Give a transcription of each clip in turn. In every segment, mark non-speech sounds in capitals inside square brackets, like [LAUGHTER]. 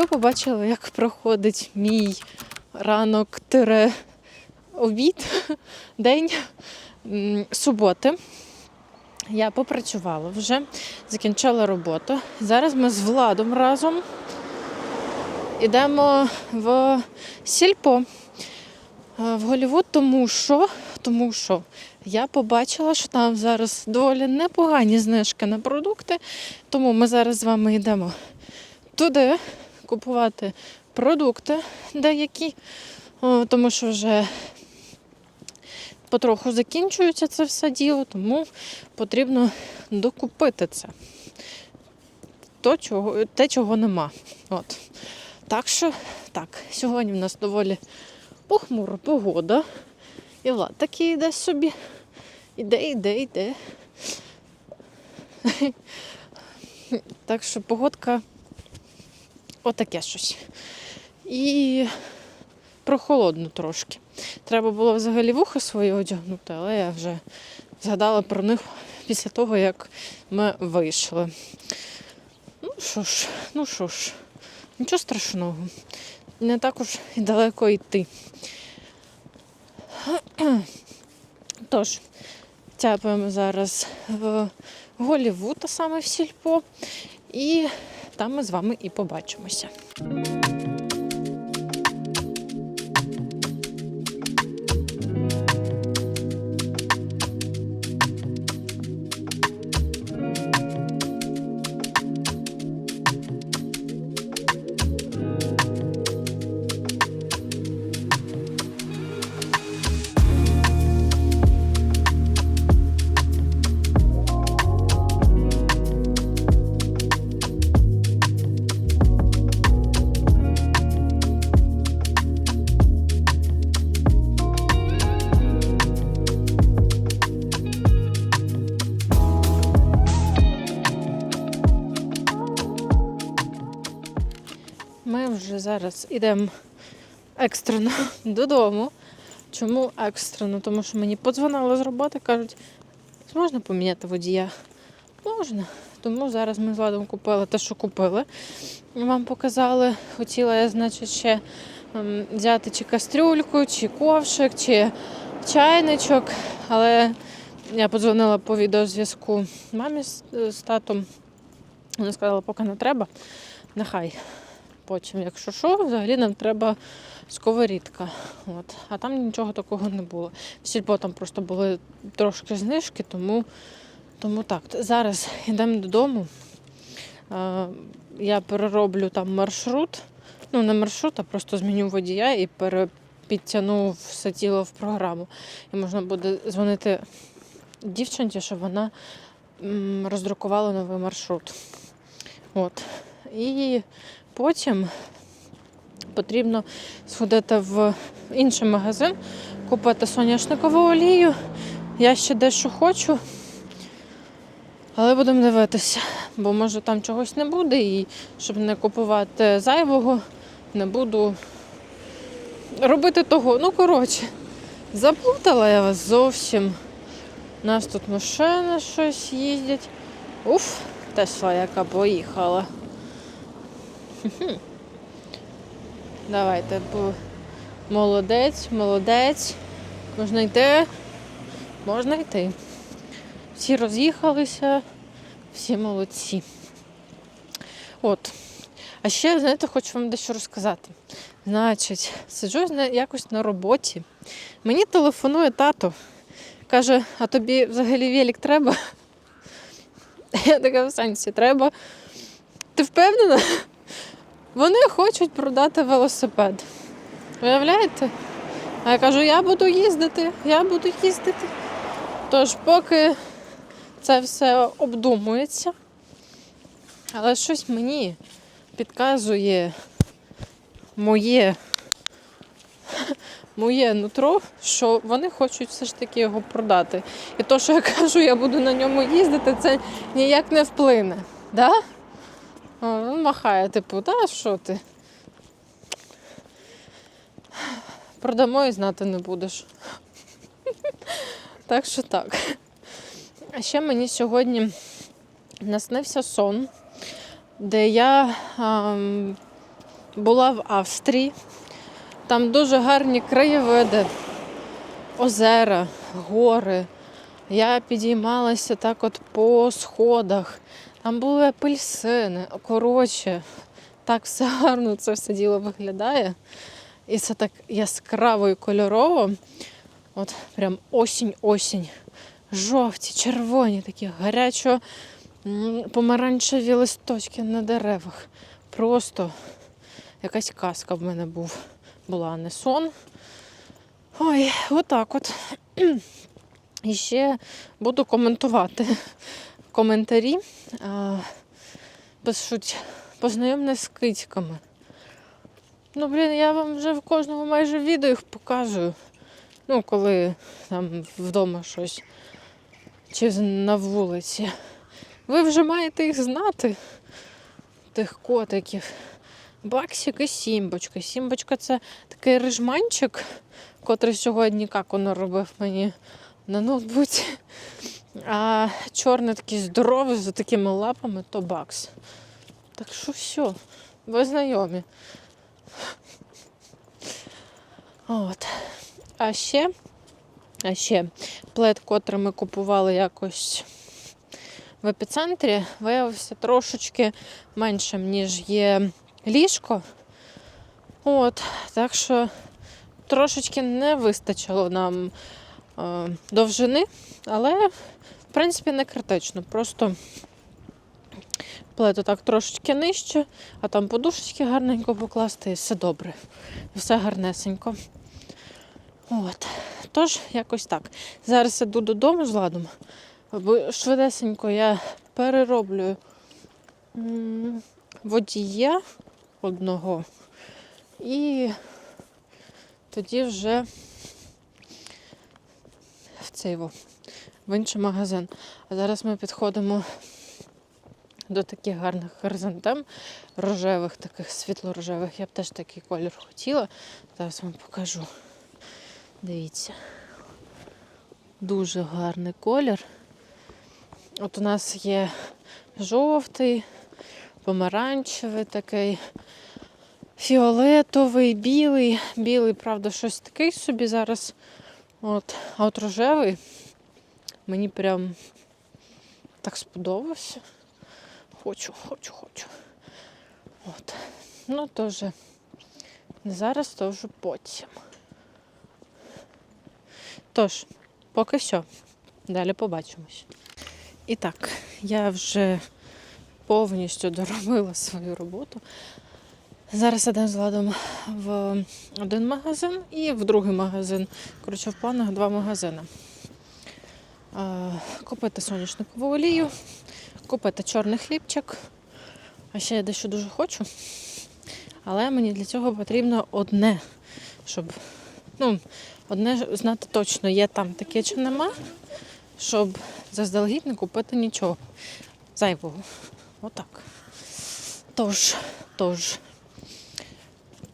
Ви побачили, як проходить мій ранок тире обід, [LAUGHS] день суботи. Я попрацювала вже, закінчила роботу. Зараз ми з Владом разом йдемо в сільпо е, в Голівуд, тому що, тому що я побачила, що там зараз доволі непогані знижки на продукти. Тому ми зараз з вами йдемо туди купувати продукти деякі, тому що вже потроху закінчується це все діло, тому потрібно докупити це. То, чого, те, чого нема. От. Так що, так, сьогодні в нас доволі похмура погода. І Влад такий йде собі. Іде, іде, іде. [LAUGHS] Так що погодка отаке щось. І прохолодно трошки. Треба було взагалі вуха свої одягнути, але я вже згадала про них після того, як ми вийшли. Ну що ж, ну що ж, нічого страшного. Не так уж і далеко йти. [CLEARS THROAT] Тож, тяпаємо зараз в Голівуд, а саме в сільпо, і там ми з вами і побачимося. Зараз йдемо екстрено [LAUGHS] додому. Чому екстрено? Тому що мені подзвонили з роботи, кажуть, можна поміняти водія? Можна. Тому зараз ми з Ладом купили те, що купили. Вам показали. Хотіла я, значить, ще ем, взяти чи кастрюльку, чи ковшик, чи чайничок. Але я подзвонила по відеозв'язку мамі з, з татом. Вона сказала, поки не треба. Нехай потім, якщо що, взагалі нам треба сковорідка. От. А там нічого такого не було. В сільпо там просто були трошки знижки, тому, тому так. Зараз йдемо додому. Я перероблю там маршрут. Ну, не маршрут, а просто зміню водія і перепідтягну все тіло в програму. І можна буде дзвонити дівчинці, щоб вона роздрукувала новий маршрут. От. І потім потрібно сходити в інший магазин, купити соняшникову олію. Я ще дещо хочу, але будемо дивитися, бо може там чогось не буде, і щоб не купувати зайвого, не буду робити того. Ну, коротше, заплутала я вас зовсім. У нас тут машини щось їздять. Уф, Тесла, яка поїхала. Давайте, бо молодець, молодець. Можна йти, можна йти. Всі роз'їхалися, всі молодці. От. А ще, знаєте, хочу вам дещо розказати. Значить, сиджу якось на роботі. Мені телефонує тато. Каже, а тобі взагалі велик треба? [LAUGHS] Я така в сенсі треба. Ти впевнена? Вони хочуть продати велосипед. Уявляєте? А я кажу, я буду їздити, я буду їздити. Тож, поки це все обдумується, але щось мені підказує моє, моє нутро, що вони хочуть все ж таки його продати. І то, що я кажу, я буду на ньому їздити, це ніяк не вплине. Да? Він махає, типу, та що ти? Продамо і знати не будеш. [LAUGHS] Так що так. А ще мені сьогодні наснився сон. де я ем, була в Австрії. Там дуже гарні краєвиди, озера, гори. Я підіймалася так от по сходах. Там були апельсини. Коротше, так все гарно це все діло виглядає. І це так яскраво і кольорово. От прям осінь-осінь. Жовті, червоні, такі гарячо помаранчеві листочки на деревах. Просто якась казка в мене був. була, не сон. Ой, отак от. І ще буду коментувати [LAUGHS] коментарі. Пишуть, познайомне з кицьками. Ну, блін, я вам вже в кожному майже відео їх показую. Ну, коли там вдома щось чи на вулиці. Ви вже маєте їх знати, тих котиків. Баксик і Сімбочка. Сімбочка це такий рижманчик, котрий сьогодні як воно робив мені на ноутбуці. А чорний такий здоровий з такими лапами то бакс. Так що все, ви знайомі. От. А ще, а ще плед, котрий ми купували якось в епіцентрі, виявився трошечки меншим, ніж є ліжко. От, так що трошечки не вистачило нам довжини, але в принципі не критично. Просто плед так трошечки нижче, а там подушечки гарненько покласти і все добре. Все гарнесенько. От. Тож, якось так. Зараз іду додому з ладом. бо Швидесенько я перероблю водія одного. І тоді вже цей в інший магазин. А зараз ми підходимо до таких гарних хризантем, рожевих, таких світло-рожевих. Я б теж такий колір хотіла. Зараз вам покажу. Дивіться. Дуже гарний колір. От у нас є жовтий, помаранчевий такий, фіолетовий, білий. Білий, правда, щось такий собі зараз. От. А от рожевий мені прям так сподобався. Хочу, хочу, хочу. От. Ну, то вже не зараз, то вже потім. Тож, поки що. Далі побачимось. І так, я вже повністю доробила свою роботу. Зараз ідемо з ладом в один магазин і в другий магазин. Коротше, в планах два магазини. Е, Купити соняшникову олію, купити чорний хлібчик. А ще я дещо дуже хочу. Але мені для цього потрібно одне, щоб ну, одне знати точно, є там таке чи нема, щоб заздалегідь не купити нічого зайвого. Отак. Тож, тож,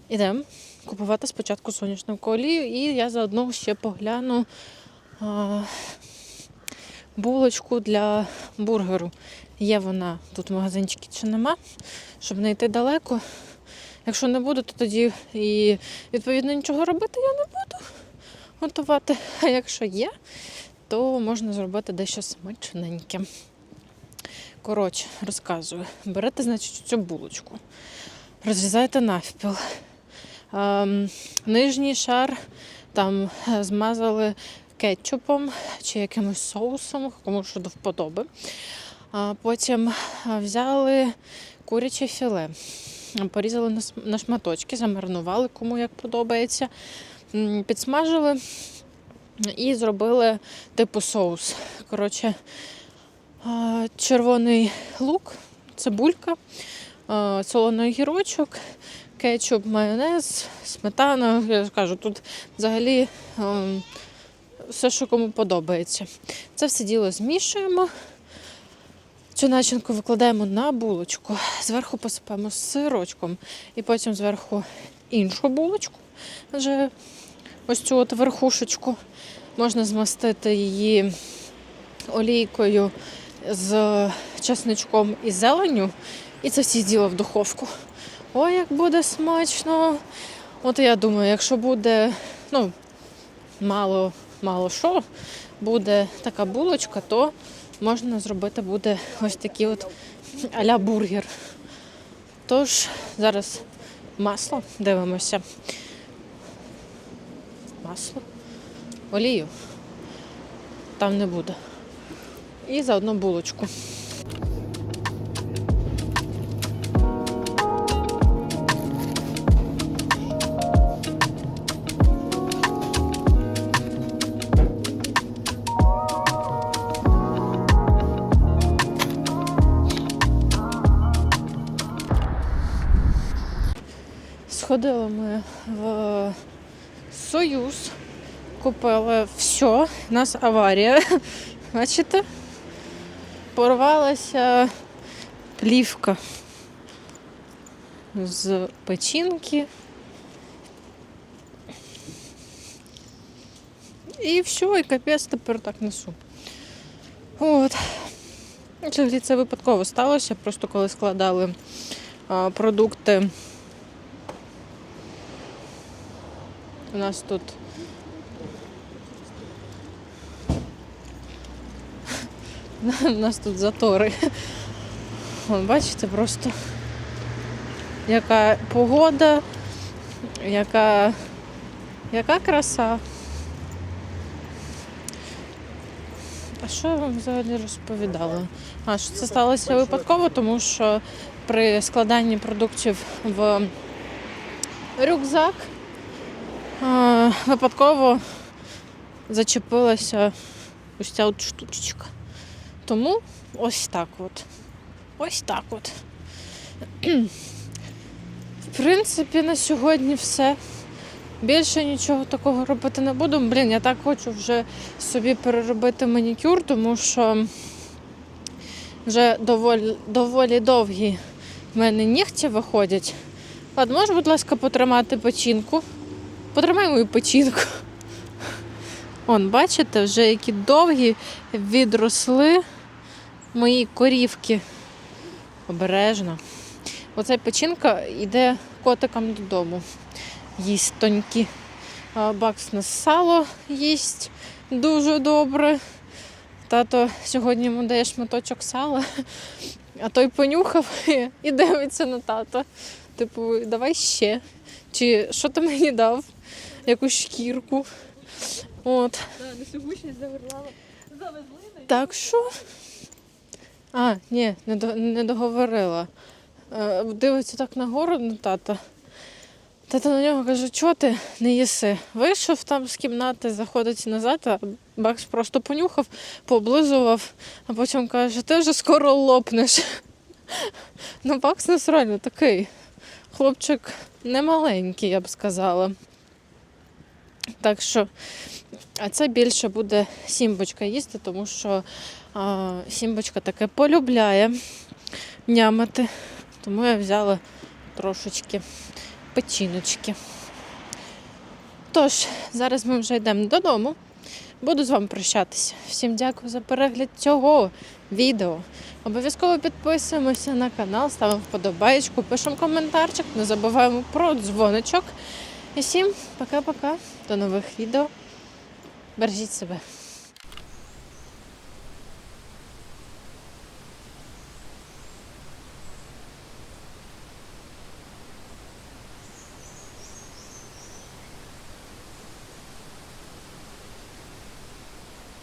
ідемо купувати спочатку соняшнику олію, і я заодно ще погляну а, булочку для бургеру. Є вона тут в магазинчику чи нема, щоб не йти далеко. Якщо не буду, то тоді і відповідно нічого робити я не буду готувати. А якщо є, то можна зробити дещо смачненьке. Коротше, розказую. Берете, значить, цю булочку, розрізаєте навпіл. Ем, нижній шар там е, змазали кетчупом чи якимось соусом, кому що до вподоби. А потім е, взяли куряче філе, порізали на шматочки, замаринували, кому як подобається. Підсмажили і зробили типу соус. Коротше, червоний лук, цибулька, солоний огірочок, кетчуп, майонез, сметана. Я кажу, тут взагалі ем, все, що кому подобається. Це все діло змішуємо. Цю начинку викладаємо на булочку, зверху посипаємо сирочком і потім зверху іншу булочку, вже ось цю от верхушечку. Можна змастити її олійкою з чесничком і зеленню І це всі діло в духовку. Ой, як буде смачно. От я думаю, якщо буде, ну, мало, мало що, буде така булочка, то можна зробити буде ось такий от а-ля бургер. Тож зараз масло дивимося. Масло. Олію. Там не буде. І заодно булочку. Сходили ми в Союз, купили все, у нас аварія. [LAUGHS] Бачите? Порвалася плівка з печінки. І все, і капець тепер так несу. От. Це випадково сталося, просто коли складали продукти. У нас тут [LAUGHS] у нас тут затори. Вон, бачите, просто яка погода, яка, яка краса. А що я вам взагалі розповідала? А що це сталося випадково, тому що при складанні продуктів в рюкзак випадково зачепилася ось ця от штучечка. Тому ось так от. Ось так от. В принципі, на сьогодні все. Більше нічого такого робити не буду. Блін, я так хочу вже собі переробити манікюр, тому що вже доволі, доволі довгі в мене нігті виходять. Ладно, можеш, будь ласка, потримати печінку. Потримай мою печінку. Он, бачите, вже які довгі відросли мої корівки. Обережно. Оця печінка йде котикам додому. Їсть тонькі. Бакс на сало їсть дуже добре. Тато сьогодні йому дає шматочок сала, а той понюхав і дивиться на тата. Типу, давай ще. Чи що ти мені дав? Якусь шкірку. От. На на Так що? А, ні, не, договорила. Е, дивиться так нагору на тата. Тата на нього каже, чого ти не їси? Вийшов там з кімнати, заходить назад, а Бакс просто понюхав, пооблизував, а потім каже, ти вже скоро лопнеш. Ну, Бакс насрально такий. Хлопчик не маленький, я б сказала. Так що, а це більше буде сімбочка їсти, тому що а, сімбочка таке полюбляє нямати. Тому я взяла трошечки печіночки. Тож, зараз ми вже йдемо додому. Буду з вами прощатися. Всім дякую за перегляд цього відео. Обов'язково підписуємося на канал, ставимо вподобайку, пишемо коментарчик, не забуваємо про дзвоничок. І всім пока-пока. До нових відео. Бережіть себе.